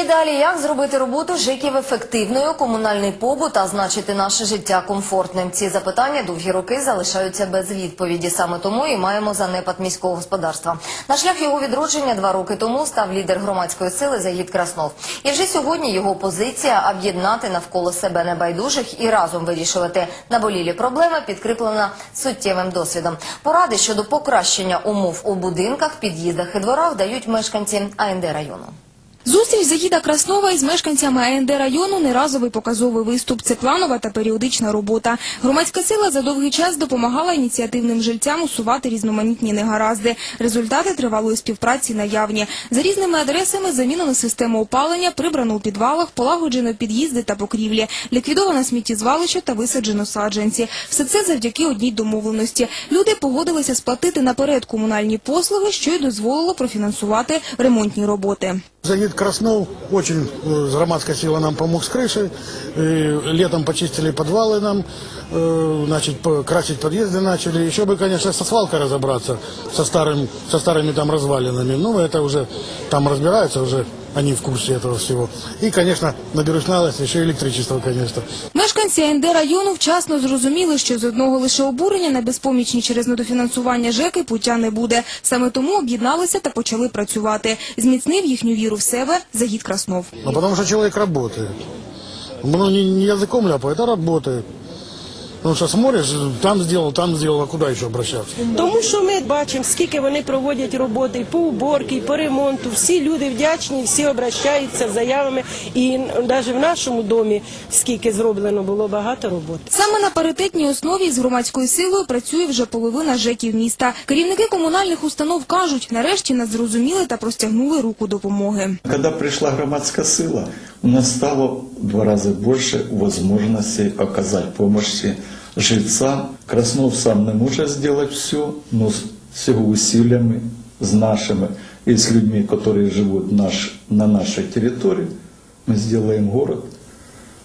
І далі, як зробити роботу ЖЕКів ефективною, комунальний побут, а значити наше життя комфортним? Ці запитання довгі роки залишаються без відповіді. Саме тому і маємо занепад міського господарства. На шлях його відродження два роки тому став лідер громадської сили Загід Краснов. І вже сьогодні його позиція об'єднати навколо себе небайдужих і разом вирішувати наболілі проблеми підкріплена суттєвим досвідом. Поради щодо покращення умов у будинках, під'їздах і дворах дають мешканці АНД району. Зустріч Загіда Краснова із мешканцями АНД району не разовий показовий виступ. Це планова та періодична робота. Громадська сила за довгий час допомагала ініціативним жильцям усувати різноманітні негаразди. Результати тривалої співпраці наявні. За різними адресами замінено систему опалення, прибрано у підвалах, полагоджено під'їзди та покрівлі, ліквідовано сміттєзвалище та висаджено саджанці. Все це завдяки одній домовленості. Люди погодилися сплатити наперед комунальні послуги, що й дозволило профінансувати ремонтні роботи. Загид Краснов очень э, с громадской силой нам помог с крышей. Летом почистили подвалы нам, э, значит, красить подъезды начали. Еще бы, конечно, со свалкой разобраться, со, старым, со старыми там развалинами. Ну, это уже там разбираются, уже они в курсе этого всего. И, конечно, наберусь наглости, еще электричество, конечно. Мешканці АНД району вчасно зрозуміли, що з одного лише обурення на безпомічні через недофінансування ЖЕКи пуття не буде. Саме тому об'єдналися та почали працювати. Зміцнив їхню віру в себе Загід Краснов. Ну, потому что человек работает. Ну, не, не языком ляпает, а работает. Потому что смотришь, там сделал, там сделал, а куда еще обращаться? Тому що ми бачимо, скільки вони проводять роботи і по уборці, і по ремонту. Всі люди вдячні, всі обращаються з заявами. І навіть в нашому домі, скільки зроблено, було багато роботи. Саме на паритетній основі з громадською силою працює вже половина ЖЕКів міста. Керівники комунальних установ кажуть, нарешті нас зрозуміли та простягнули руку допомоги. Когда пришла громадская сила, у нас стало в два раза больше возможностей оказать помощь жильцам. Краснов сам не может сделать все, но с его усилиями, с нашими и с людьми, которые живут наш, на нашей территории, мы сделаем город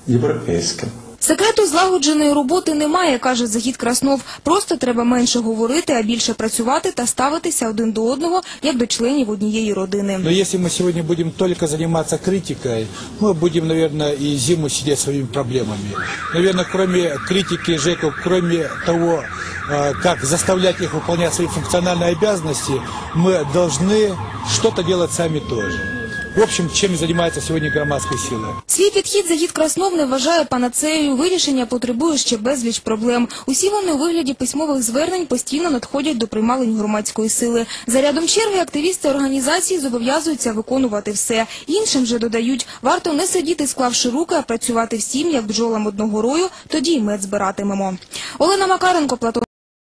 европейским. Секрету злагодженої роботи немає, каже Загід Краснов. Просто треба менше говорити, а більше працювати та ставитися один до одного, як до членів однієї родини. Но если мы сегодня будем только заниматься критикой, мы будем, наверное, и зиму сидеть своими проблемами. Наверное, кроме критики ЖЭКов, кроме того, э, как заставлять их выполнять свои функциональные обязанности, мы должны что-то делать сами тоже. В общем, чем и занимается сегодня громадская сила. Свій підхід Загід Краснов не вважає панацеєю. Вирішення потребує ще безліч проблем. Усі вони у вигляді письмових звернень постійно надходять до приймалень громадської сили. За рядом черги активісти організації зобов'язуються виконувати все. Іншим же додають, варто не сидіти, склавши руки, а працювати всім, як бджолам одного рою, тоді й мед збиратимемо. Олена Макаренко, Платон